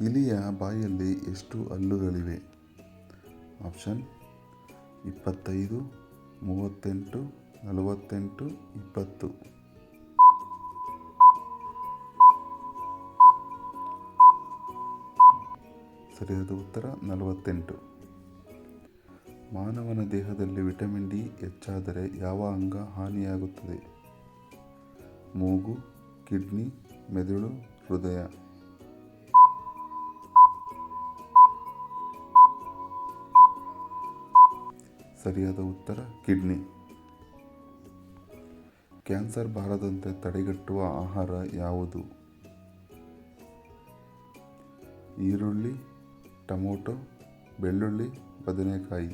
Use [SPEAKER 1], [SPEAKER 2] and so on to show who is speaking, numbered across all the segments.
[SPEAKER 1] ಇಲಿಯ ಬಾಯಲ್ಲಿ ಎಷ್ಟು ಹಲ್ಲುಗಳಿವೆ? ಆಪ್ಷನ್, ಇಪ್ಪತ್ತೈದು, ಮೂವತ್ತೆಂಟು, ನಲವತ್ತೆಂಟು, ಇಪ್ಪತ್ತು. ಸರಿಯಾದ ಉತ್ತರ, ನಲವತ್ತೆಂಟು. ಮಾನವನ ದೇಹದಲ್ಲಿ ವಿಟಮಿನ್ ಡಿ ಹೆಚ್ಚಾದರೆ ಯಾವ ಅಂಗ ಹಾನಿಯಾಗುತ್ತದೆ? ಮೂಗು, ಕಿಡ್ನಿ, ಮೆದುಳು, ಹೃದಯ. ಸರಿಯಾದ ಉತ್ತರ, ಕಿಡ್ನಿ. ಕ್ಯಾನ್ಸರ್ ಬಾರದಂತೆ ತಡೆಗಟ್ಟುವ ಆಹಾರ ಯಾವುದು? ಈರುಳ್ಳಿ, ಟೊಮೊಟೊ, ಬೆಳ್ಳುಳ್ಳಿ, ಬದನೆಕಾಯಿ.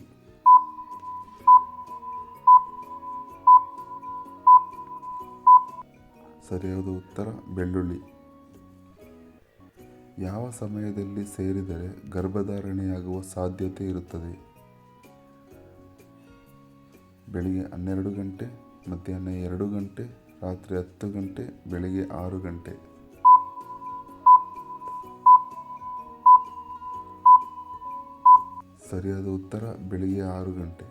[SPEAKER 1] ಸರಿಯಾದ ಉತ್ತರ, ಬೆಳ್ಳುಳ್ಳಿ. ಯಾವ ಸಮಯದಲ್ಲಿ ಸೇರಿದರೆ ಗರ್ಭಧಾರಣೆಯಾಗುವ ಸಾಧ್ಯತೆ ಇರುತ್ತದೆ? ಬೆಳಿಗ್ಗೆ ಹನ್ನೆರಡು ಗಂಟೆ, ಮಧ್ಯಾಹ್ನ ಎರಡು ಗಂಟೆ, ರಾತ್ರಿ ಹತ್ತು ಗಂಟೆ, ಬೆಳಿಗ್ಗೆ ಆರು ಗಂಟೆ. ಸರಿಯಾದ ಉತ್ತರ, ಬೆಳಿಗ್ಗೆ ಆರು ಗಂಟೆ.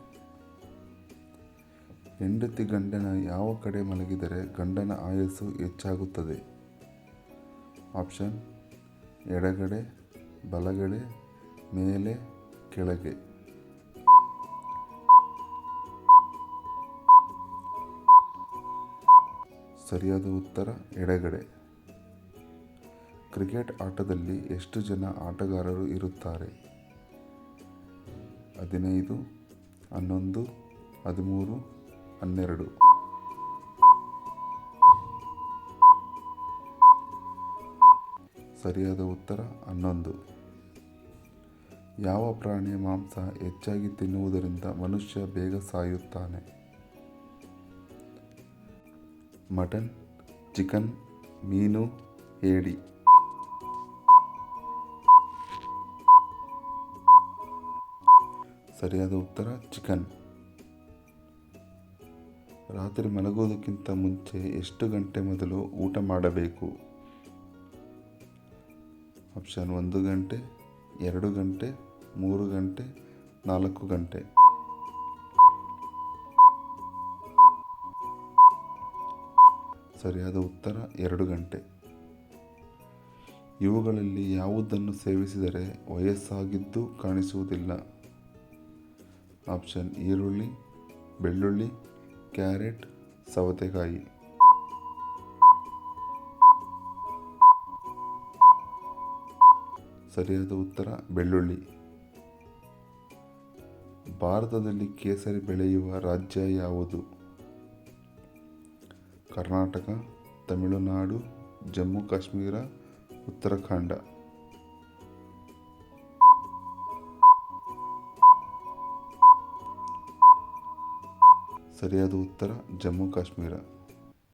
[SPEAKER 1] ಹೆಂಡತಿ ಗಂಡನ ಯಾವ ಕಡೆ ಮಲಗಿದರೆ ಗಂಡನ ಆಯಸ್ಸು ಹೆಚ್ಚಾಗುತ್ತದೆ? ಆಪ್ಷನ್, ಎಡಗಡೆ, ಬಲಗಡೆ, ಮೇಲೆ, ಕೆಳಗೆ. ಸರಿಯಾದ ಉತ್ತರ, ಎಡಗಡೆ. ಕ್ರಿಕೆಟ್ ಆಟದಲ್ಲಿ ಎಷ್ಟು ಜನ ಆಟಗಾರರು ಇರುತ್ತಾರೆ? ಹದಿನೈದು, ಹನ್ನೊಂದು, ಹದಿಮೂರು, ಹನ್ನೆರಡು. ಸರಿಯಾದ ಉತ್ತರ, ಹನ್ನೊಂದು. ಯಾವ ಪ್ರಾಣಿಯ ಮಾಂಸ ಹೆಚ್ಚಾಗಿ ತಿನ್ನುವುದರಿಂದ ಮನುಷ್ಯ ಬೇಗ ಸಾಯುತ್ತಾನೆ? ಮಟನ್ ಚಿಕನ್ ಮೀನು ಏಡಿ ಸರಿಯಾದ ಉತ್ತರ ಚಿಕನ್ ರಾತ್ರಿ ಮಲಗುವುದಕ್ಕಿಂತ ಮುಂಚೆ ಎಷ್ಟು ಗಂಟೆ ಮೊದಲು ಊಟ ಮಾಡಬೇಕು ಆಪ್ಷನ್ ಒಂದು ಗಂಟೆ ಎರಡು ಗಂಟೆ, ಮೂರು ಗಂಟೆ, ನಾಲ್ಕು ಗಂಟೆ. ಸರಿಯಾದ ಉತ್ತರ ಎರಡು ಗಂಟೆ. ಇವುಗಳಲ್ಲಿ ಯಾವುದನ್ನು ಸೇವಿಸಿದರೆ ವಯಸ್ಸಾಗಿದ್ದು ಕಾಣಿಸುವುದಿಲ್ಲ? ಆಪ್ಷನ್ ಈರುಳ್ಳಿ, ಬೆಳ್ಳುಳ್ಳಿ, ಕ್ಯಾರೆಟ್, ಸವತೆಕಾಯಿ. ಸರಿಯಾದ ಉತ್ತರ ಬೆಳ್ಳುಳ್ಳಿ. ಭಾರತದಲ್ಲಿ ಕೇಸರಿ ಬೆಳೆಯುವ ರಾಜ್ಯ ಯಾವುದು? ಕರ್ನಾಟಕ ತಮಿಳುನಾಡು ಜಮ್ಮು ಕಾಶ್ಮೀರ ಉತ್ತರಾಖಂಡ. ಸರಿಯಾದ ಉತ್ತರ ಜಮ್ಮು ಕಾಶ್ಮೀರ.